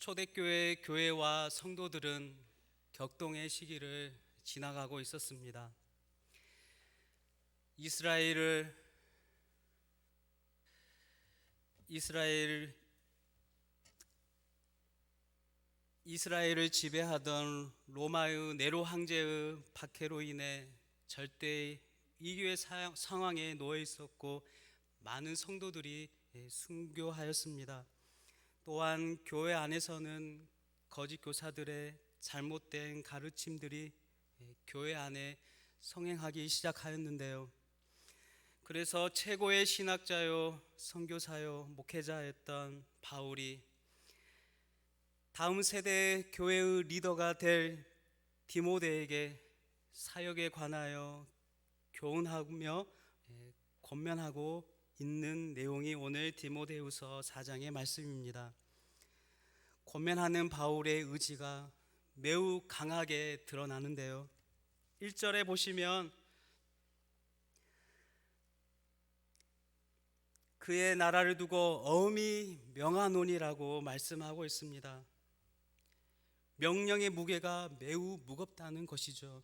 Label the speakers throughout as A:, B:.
A: 초대교회 교회와 성도들은 격동의 시기를 지나가고 있었습니다. 이스라엘을 이스라엘 이스라엘을 지배하던 로마의 네로 황제의 박해로 인해 절대 이교의 사- 상황에 놓여 있었고 많은 성도들이 예, 순교하였습니다. 또한 교회 안에서는 거짓 교사들의 잘못된 가르침들이 예, 교회 안에 성행하기 시작하였는데요. 그래서 최고의 신학자요, 선교사요, 목회자였던 바울이 다음 세대 교회의 리더가 될 디모데에게 사역에 관하여 교훈하며 예, 권면하고 있는 내용이 오늘 디모데후서 4장의 말씀입니다. 권면하는 바울의 의지가 매우 강하게 드러나는데요. 1절에 보시면 그의 나라를 두고 어음이 명하노니라고 말씀하고 있습니다. 명령의 무게가 매우 무겁다는 것이죠.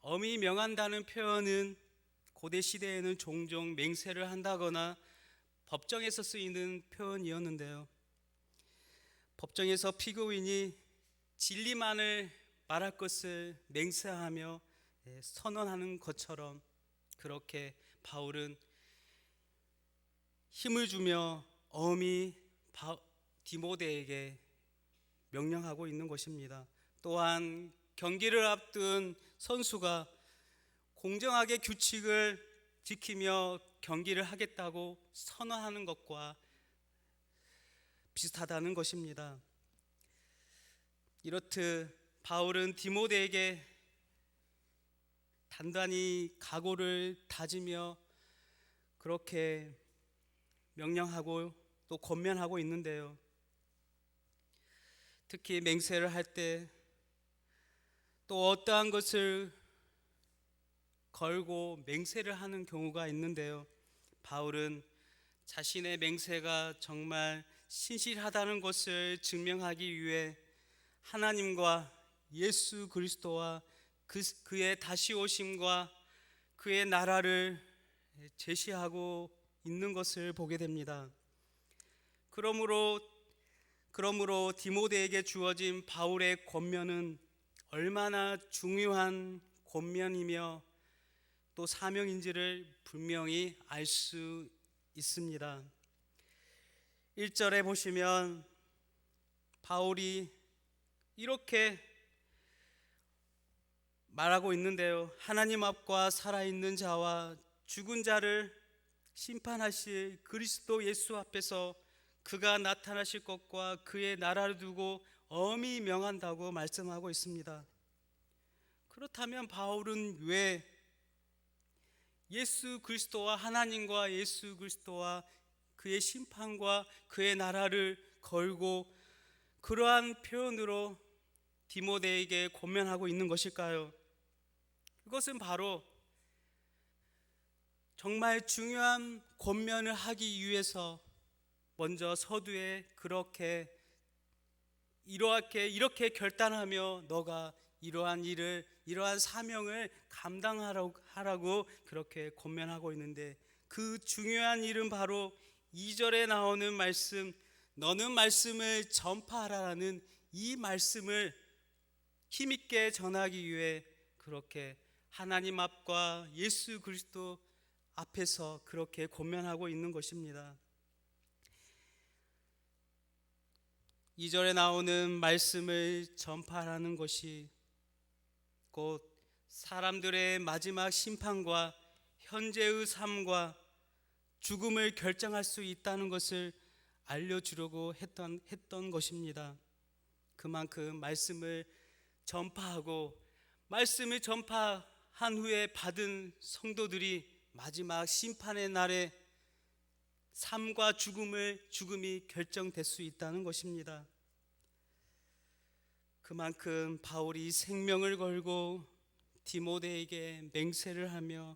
A: 엄히 명한다는 표현은 고대 시대에는 종종 맹세를 한다거나 법정에서 쓰이는 표현이었는데요. 법정에서 피고인이 진리만을 말할 것을 맹세하며 예, 선언하는 것처럼 그렇게 바울은 힘을 주며 바- 디모데에게 명령하고 있는 것입니다. 또한 경기를 앞둔 선수가 공정하게 규칙을 지키며 경기를 하겠다고 선언하는 것과 비슷하다는 것입니다. 이렇듯 바울은 디모데에게 단단히 각오를 다지며 그렇게 명령하고 또 권면하고 있는데요. 특히 맹세를 할 때 또 어떠한 것을 걸고 맹세를 하는 경우가 있는데요. 바울은 자신의 맹세가 정말 신실하다는 것을 증명하기 위해 하나님과 예수 그리스도와 그, 그의 다시 오심과 그의 나라를 제시하고 있는 것을 보게 됩니다. 그러므로 그러므로 디모데에게 주어진 바울의 권면은 얼마나 중요한 권면이며 또 사명인지를 분명히 알 수 있습니다. 1절에 보시면 바울이 이렇게 말하고 있는데요. 하나님 앞과 살아있는 자와 죽은 자를 심판하실 그리스도 예수 앞에서 그가 나타나실 것과 그의 나라를 두고 엄히 명한다고 말씀하고 있습니다. 그렇다면 바울은 왜 예수 그리스도와 하나님과 예수 그리스도와 그의 심판과 그의 나라를 걸고 그러한 표현으로 디모데에게 권면하고 있는 것일까요? 그것은 바로 정말 중요한 권면을 하기 위해서 먼저 서두에 그렇게 이렇게 이렇게 결단하며 너가 이러한 일을 이러한 사명을 감당하라고 하라고 그렇게 권면하고 있는데 그 중요한 일은 바로 2절에 나오는 말씀 너는 말씀을 전파하라는 이 말씀을 힘있게 전하기 위해 그렇게 하나님 앞과 예수 그리스도 앞에서 그렇게 권면하고 있는 것입니다. 2절에 나오는 말씀을 전파하는 것이 곧 사람들의 마지막 심판과 현재의 삶과 죽음을 결정할 수 있다는 것을 알려주려고 했던, 했던 것입니다. 그만큼 말씀을 전파하고 말씀을 전파한 후에 받은 성도들이 마지막 심판의 날에 삶과 죽음을 죽음이 결정될 수 있다는 것입니다. 그만큼 바울이 생명을 걸고 디모데에게 맹세를 하며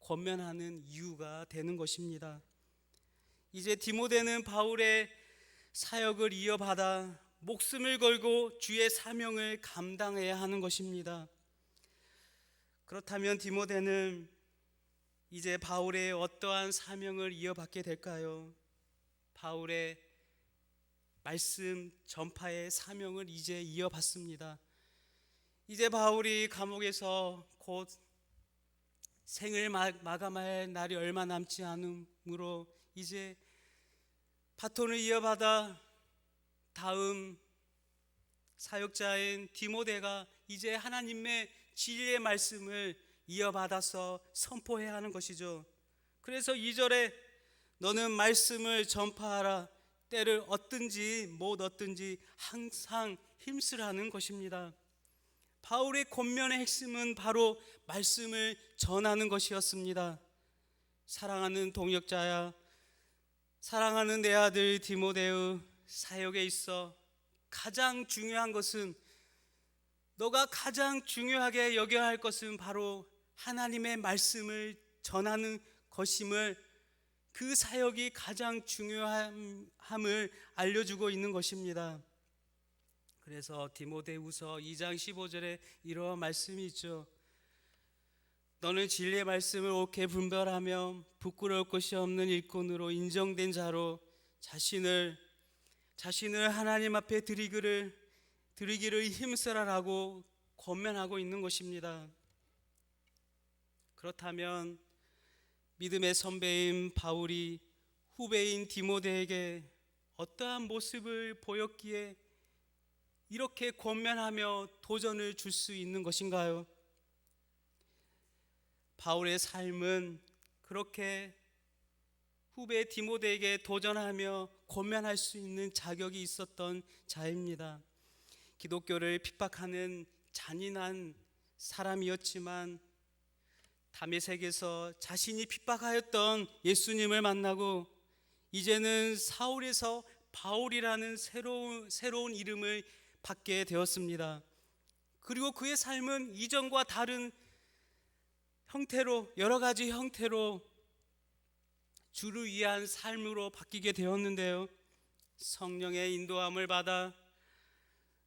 A: 권면하는 이유가 되는 것입니다. 이제 디모데는 바울의 사역을 이어받아 목숨을 걸고 주의 사명을 감당해야 하는 것입니다. 그렇다면 디모데는 이제 바울의 어떠한 사명을 이어받게 될까요? 바울의 말씀 전파의 사명을 이제 이어받습니다. 이제 바울이 감옥에서 곧 생을 마- 마감할 날이 얼마 남지 않으므로 이제 바톤을 이어받아 다음 사역자인 디모데가 이제 하나님의 진리의 말씀을 이어받아서 선포해야 하는 것이죠. 그래서 2절에 너는 말씀을 전파하라 때를 얻든지 못 얻든지 항상 힘쓰라는 것입니다. 바울의 권면의 핵심은 바로 말씀을 전하는 것이었습니다. 사랑하는 동역자야, 사랑하는 내 아들 디모데의 사역에 있어 가장 중요한 것은 너가 가장 중요하게 여겨야 할 것은 바로 하나님의 말씀을 전하는 것임을 그 사역이 가장 중요함을 알려주고 있는 것입니다. 그래서 디모데후서 2장 15절에 이러한 말씀이 있죠. 너는 진리의 말씀을 옳게 분별하며 부끄러울 것이 없는 일꾼으로 인정된 자로 자신을 자신을 하나님 앞에 드리기를 드리기를 힘쓰라라고 권면하고 있는 것입니다. 그렇다면 믿음의 선배인 바울이 후배인 디모데에게 어떠한 모습을 보였기에 이렇게 권면하며 도전을 줄 수 있는 것인가요? 바울의 삶은 그렇게 후배 디모데에게 도전하며 권면할 수 있는 자격이 있었던 자입니다. 기독교를 핍박하는 잔인한 사람이었지만 담에색에서 자신이 핍박하였던 예수님을 만나고 이제는 사울에서 바울이라는 새로운 새로운 이름을 받게 되었습니다. 그리고 그의 삶은 이전과 다른 형태로 여러 가지 형태로 주를 위한 삶으로 바뀌게 되었는데요. 성령의 인도함을 받아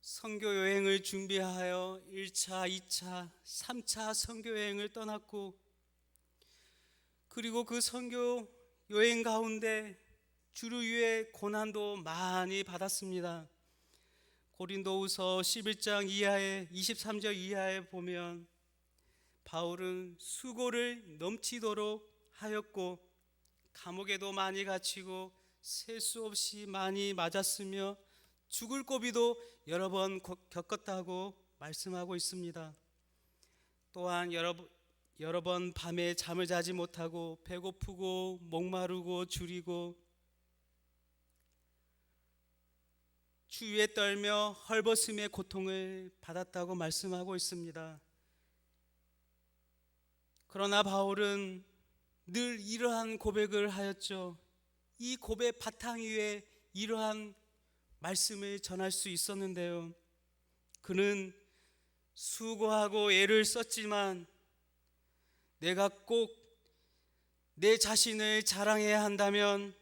A: 선교 여행을 준비하여 1차, 2차, 3차 선교 여행을 떠났고 그리고 그 선교 여행 가운데 주를 위해 고난도 많이 받았습니다. 고린도후서 11장 이하에 23절 이하에 보면 바울은 수고를 넘치도록 하였고 감옥에도 많이 갇히고 셀 수 없이 많이 맞았으며 죽을 고비도 여러 번 겪었다고 말씀하고 있습니다. 또한 여러, 여러 번 밤에 잠을 자지 못하고 배고프고 목마르고 줄이고 추위에 떨며 헐벗음의 고통을 받았다고 말씀하고 있습니다. 그러나 바울은 늘 이러한 고백을 하였죠. 이 고백 바탕 위에 이러한 말씀을 전할 수 있었는데요. 그는 수고하고 애를 썼지만 내가 꼭 내 자신을 자랑해야 한다면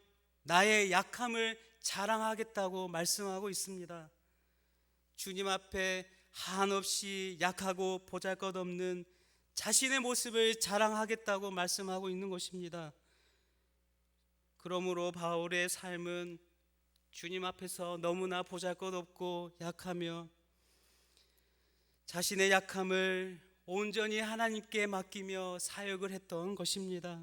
A: 나의 약함을 자랑하겠다고 말씀하고 있습니다. 주님 앞에 한없이 약하고 보잘 것 없는 자신의 모습을 자랑하겠다고 말씀하고 있는 것입니다. 그러므로 바울의 삶은 주님 앞에서 너무나 보잘 것 없고 약하며 자신의 약함을 온전히 하나님께 맡기며 사역을 했던 것입니다.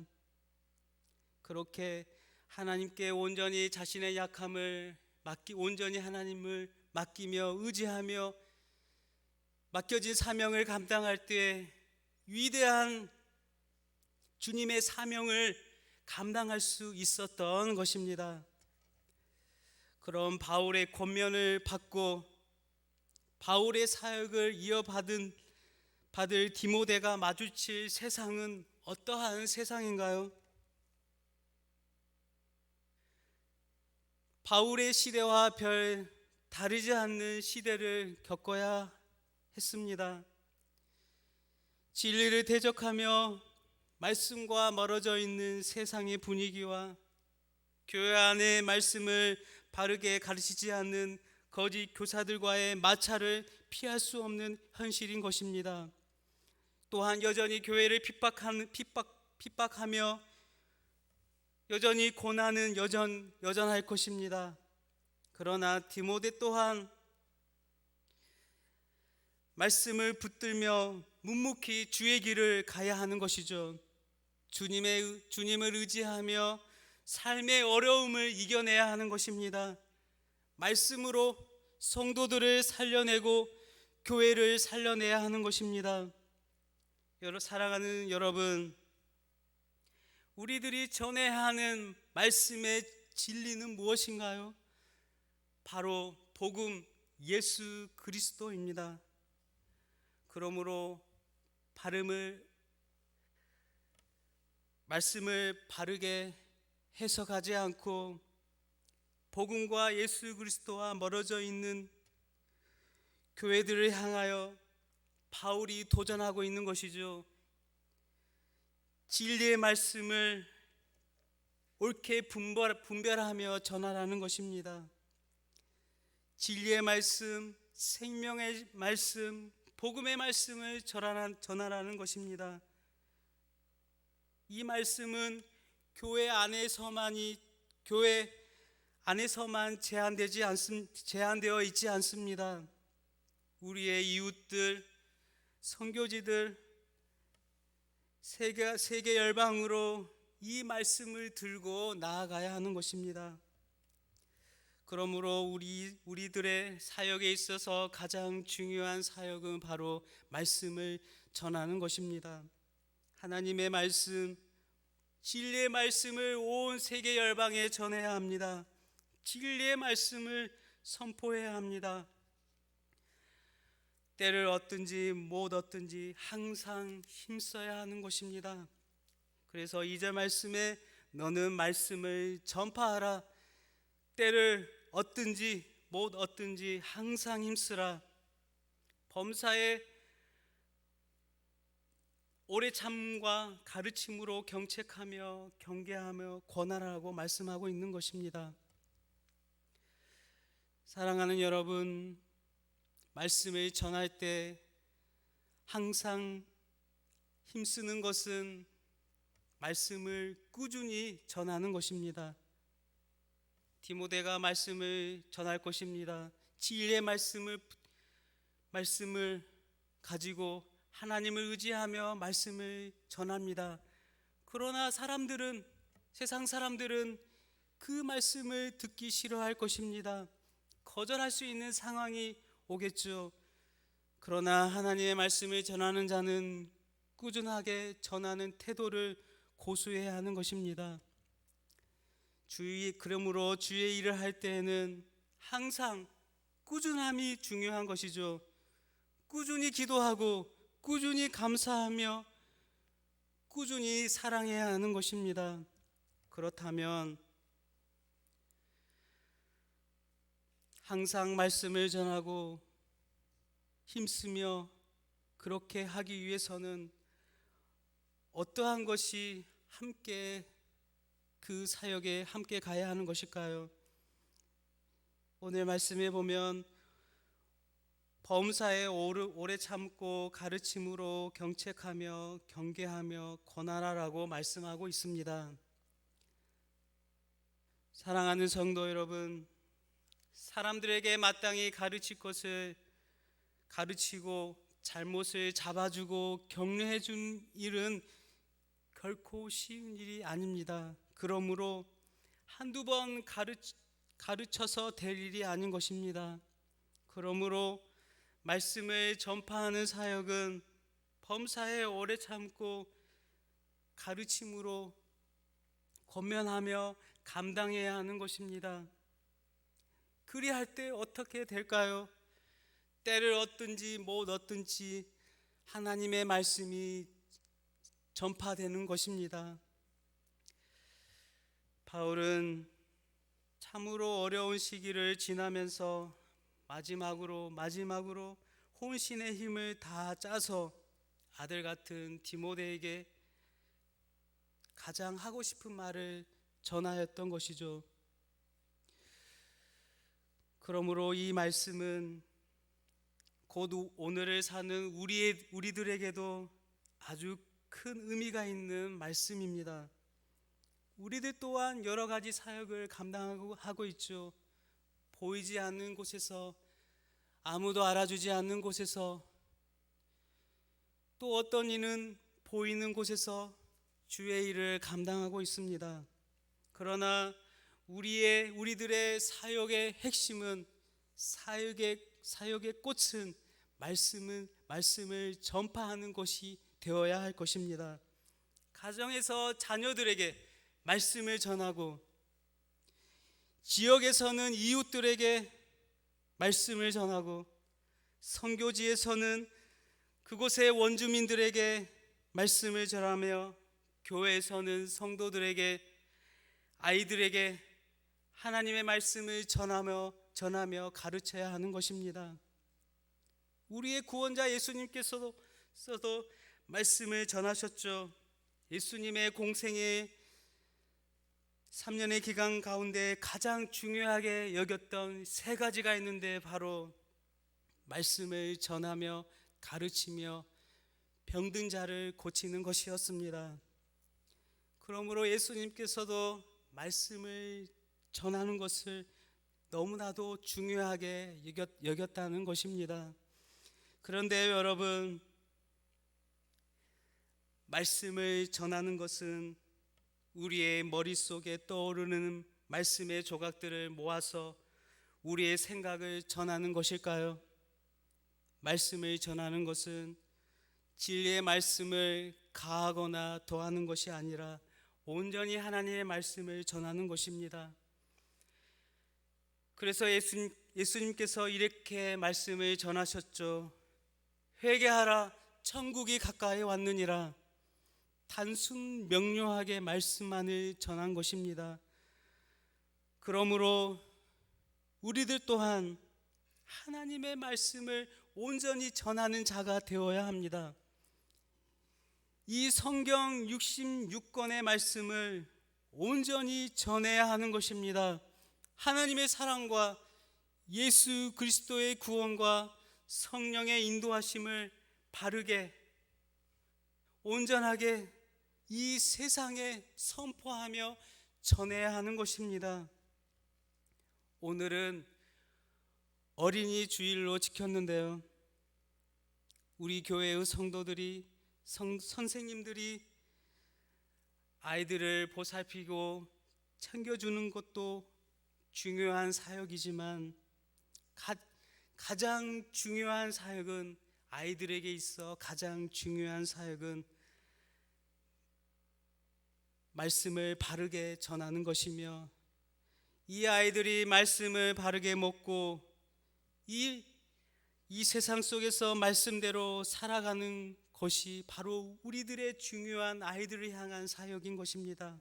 A: 그렇게 하나님께 온전히 자신의 약함을 맡기 온전히 하나님을 맡기며 의지하며 맡겨진 사명을 감당할 때 위대한 주님의 사명을 감당할 수 있었던 것입니다. 그럼 바울의 권면을 받고 바울의 사역을 이어받은 받을 디모데가 마주칠 세상은 어떠한 세상인가요? 바울의 시대와 별 다르지 않는 시대를 겪어야 했습니다. 진리를 대적하며 말씀과 멀어져 있는 세상의 분위기와 교회 안의 말씀을 바르게 가르치지 않는 거짓 교사들과의 마찰을 피할 수 없는 현실인 것입니다. 또한 여전히 교회를 핍박하는 핍박 핍박하며 여전히 고난은 여전 여전할 것입니다. 그러나 디모데 또한 말씀을 붙들며 묵묵히 주의 길을 가야 하는 것이죠. 주님의 의- 주님을 의지하며 삶의 어려움을 이겨내야 하는 것입니다. 말씀으로 성도들을 살려내고 교회를 살려내야 하는 것입니다. 여러 사랑하는 여러분, 우리들이 전해야 하는 말씀의 진리는 무엇인가요? 바로 복음 예수 그리스도입니다. 그러므로 발음을 말씀을 바르게 해석하지 않고 복음과 예수 그리스도와 멀어져 있는 교회들을 향하여 바울이 도전하고 있는 것이죠. 진리의 말씀을 옳게 분별, 분별하며 전하라는 것입니다. 진리의 말씀, 생명의 말씀, 복음의 말씀을 전하라- 전하라는 것입니다. 이 말씀은 교회 안에서만이 교회 안에서만 제한되지 않습 제한되어 있지 않습니다. 우리의 이웃들, 선교지들, 세계 세계 열방으로 이 말씀을 들고 나아가야 하는 것입니다. 그러므로 우리 우리들의 사역에 있어서 가장 중요한 사역은 바로 말씀을 전하는 것입니다. 하나님의 말씀, 진리의 말씀을 온 세계 열방에 전해야 합니다. 진리의 말씀을 선포해야 합니다. 때를 얻든지 못 얻든지 항상 힘써야 하는 것입니다. 그래서 이제 말씀에 너는 말씀을 전파하라. 때를 얻든지 못 얻든지 항상 힘쓰라. 범사에 오래 참과 가르침으로 경책하며 경계하며 권하라고 말씀하고 있는 것입니다. 사랑하는 여러분, 말씀을 전할 때 항상 힘쓰는 것은 말씀을 꾸준히 전하는 것입니다. 디모데가 말씀을 전할 것입니다. 진리의 말씀을 말씀을 가지고 하나님을 의지하며 말씀을 전합니다. 그러나 사람들은 세상 사람들은 그 말씀을 듣기 싫어할 것입니다. 거절할 수 있는 상황이 오겠죠. 그러나 하나님의 말씀을 전하는 자는 꾸준하게 전하는 태도를 고수해야 하는 것입니다. 주의 그러므로 주의 일을 할 때에는 항상 꾸준함이 중요한 것이죠. 꾸준히 기도하고 꾸준히 감사하며 꾸준히 사랑해야 하는 것입니다. 그렇다면 항상 말씀을 전하고 힘쓰며 그렇게 하기 위해서는 어떠한 것이 함께 그 사역에 함께 가야 하는 것일까요? 오늘 말씀에 보면 범사에 오래 참고 가르침으로 경책하며 경계하며 권하라라고 말씀하고 있습니다. 사랑하는 성도 여러분, 사람들에게 마땅히 가르칠 것을 가르치고 잘못을 잡아주고 격려해 준 일은 결코 쉬운 일이 아닙니다. 그러므로 한두 번 가르치, 가르쳐서 될 일이 아닌 것입니다. 그러므로 말씀을 전파하는 사역은 범사에 오래 참고 가르침으로 권면하며 감당해야 하는 것입니다. 그리할 때 어떻게 될까요? 때를 얻든지 못 얻든지 하나님의 말씀이 전파되는 것입니다. 바울은 참으로 어려운 시기를 지나면서 마지막으로 마지막으로 혼신의 힘을 다 짜서 아들 같은 디모데에게 가장 하고 싶은 말을 전하였던 것이죠. 그러므로 이 말씀은 곧 우- 오늘을 사는 우리의 우리들에게도 아주 큰 의미가 있는 말씀입니다. 우리들 또한 여러 가지 사역을 감당하고 하고 있죠. 보이지 않는 곳에서 아무도 알아주지 않는 곳에서 또 어떤 이는 보이는 곳에서 주의 일을 감당하고 있습니다. 그러나 우리의 우리들의 사역의 핵심은 사역의 사역의 꽃은 말씀은 말씀을 전파하는 것이 되어야 할 것입니다. 가정에서 자녀들에게 말씀을 전하고 지역에서는 이웃들에게 말씀을 전하고 선교지에서는 그곳의 원주민들에게 말씀을 전하며 교회에서는 성도들에게 아이들에게 하나님의 말씀을 전하며 전하며 가르쳐야 하는 것입니다. 우리의 구원자 예수님께서도 말씀을 전하셨죠. 예수님의 공생의 3년의 기간 가운데 가장 중요하게 여겼던 세 가지가 있는데 바로 말씀을 전하며 가르치며 병든 자를 고치는 것이었습니다. 그러므로 예수님께서도 말씀을 전하는 것을 너무나도 중요하게 여겼, 여겼다는 것입니다. 그런데 여러분, 말씀을 전하는 것은 우리의 머릿속에 떠오르는 말씀의 조각들을 모아서 우리의 생각을 전하는 것일까요? 말씀을 전하는 것은 진리의 말씀을 가하거나 더하는 것이 아니라 온전히 하나님의 말씀을 전하는 것입니다. 그래서 예수님, 예수님께서 이렇게 말씀을 전하셨죠. 회개하라, 천국이 가까이 왔느니라. 단순 명료하게 말씀만을 전한 것입니다. 그러므로 우리들 또한 하나님의 말씀을 온전히 전하는 자가 되어야 합니다. 이 성경 66권의 말씀을 온전히 전해야 하는 것입니다. 하나님의 사랑과 예수 그리스도의 구원과 성령의 인도하심을 바르게 온전하게 이 세상에 선포하며 전해야 하는 것입니다. 오늘은 어린이 주일로 지켰는데요. 우리 교회의 성도들이 성, 선생님들이 아이들을 보살피고 챙겨주는 것도 중요한 사역이지만 가, 가장 중요한 사역은 아이들에게 있어 가장 중요한 사역은 말씀을 바르게 전하는 것이며 이 아이들이 말씀을 바르게 먹고 이, 이 세상 속에서 말씀대로 살아가는 것이 바로 우리들의 중요한 아이들을 향한 사역인 것입니다.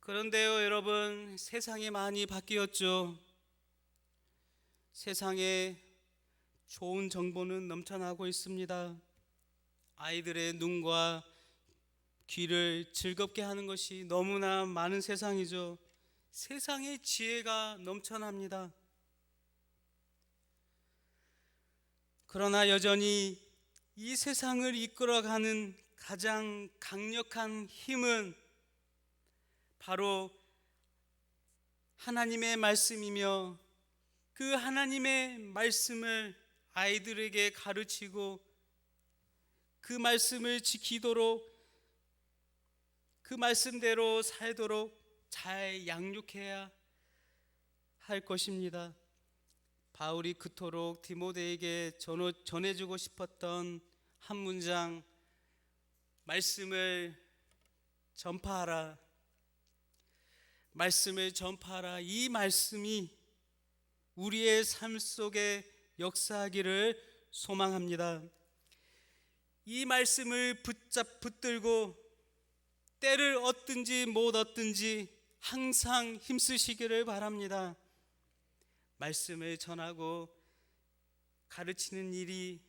A: 그런데요, 여러분, 세상이 많이 바뀌었죠. 세상에 좋은 정보는 넘쳐나고 있습니다. 아이들의 눈과 귀를 즐겁게 하는 것이 너무나 많은 세상이죠. 세상의 지혜가 넘쳐납니다. 그러나 여전히 이 세상을 이끌어가는 가장 강력한 힘은 바로 하나님의 말씀이며 그 하나님의 말씀을 아이들에게 가르치고 그 말씀을 지키도록 그 말씀대로 살도록 잘 양육해야 할 것입니다. 바울이 그토록 디모데에게 전해주고 싶었던 한 문장 말씀을 전파하라 말씀을 전파하라 이 말씀이 우리의 삶 속에 역사하기를 소망합니다. 이 말씀을 붙잡 붙들고 때를 얻든지 못 얻든지 항상 힘쓰시기를 바랍니다. 말씀을 전하고 가르치는 일이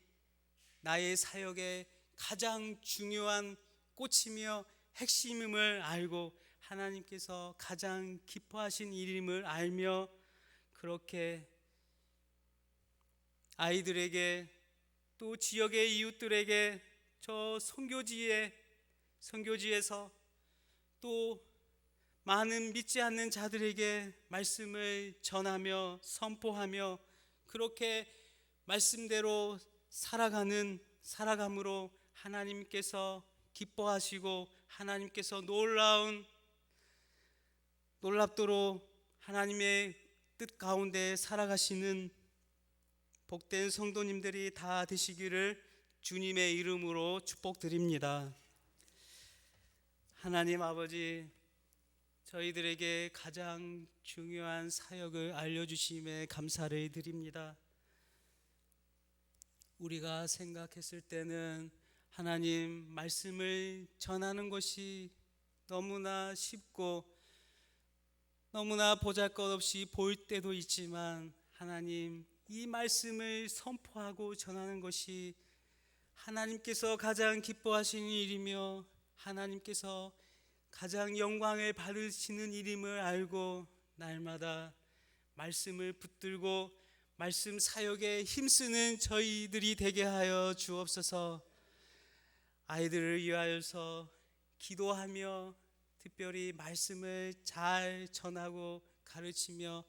A: 나의 사역의 가장 중요한 꽃이며 핵심임을 알고 하나님께서 가장 기뻐하신 일임을 알며 그렇게 아이들에게 또 지역의 이웃들에게 저 선교지에 선교지에서 또 많은 믿지 않는 자들에게 말씀을 전하며 선포하며 그렇게 말씀대로 살아가는 살아감으로 하나님께서 기뻐하시고 하나님께서 놀라운 놀랍도록 하나님의 뜻 가운데 살아가시는 복된 성도님들이 다 되시기를 주님의 이름으로 축복드립니다. 하나님 아버지 저희들에게 가장 중요한 사역을 알려주심에 감사를 드립니다. 우리가 생각했을 때는 하나님 말씀을 전하는 것이 너무나 쉽고 너무나 보잘 것 없이 보일 때도 있지만 하나님 이 말씀을 선포하고 전하는 것이 하나님께서 가장 기뻐하시는 일이며 하나님께서 가장 영광을 받으시는 일임을 알고 날마다 말씀을 붙들고 말씀 사역에 힘쓰는 저희들이 되게 하여 주옵소서. 아이들을 위하여서 기도하며 특별히 말씀을 잘 전하고 가르치며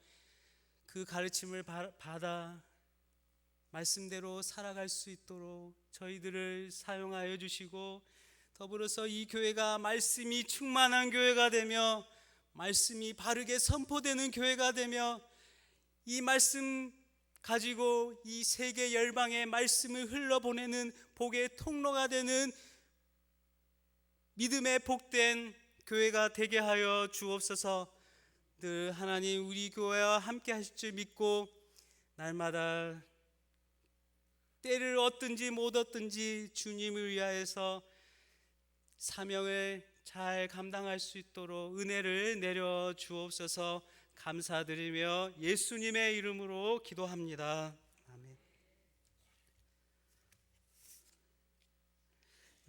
A: 그 가르침을 바- 받아 말씀대로 살아갈 수 있도록 저희들을 사용하여 주시고 더불어서 이 교회가 말씀이 충만한 교회가 되며 말씀이 바르게 선포되는 교회가 되며 이 말씀 가지고 이 세계 열방의 말씀을 흘러보내는 복의 통로가 되는 믿음의 복된 교회가 되게 하여 주옵소서. 늘 하나님 우리 교회와 함께 하실 줄 믿고 날마다 때를 얻든지 못 얻든지 주님을 위하여서 사명을 잘 감당할 수 있도록 은혜를 내려 주옵소서 감사드리며 예수님의 이름으로 기도합니다. 아멘.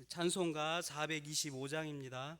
A: 찬송가 425장입니다.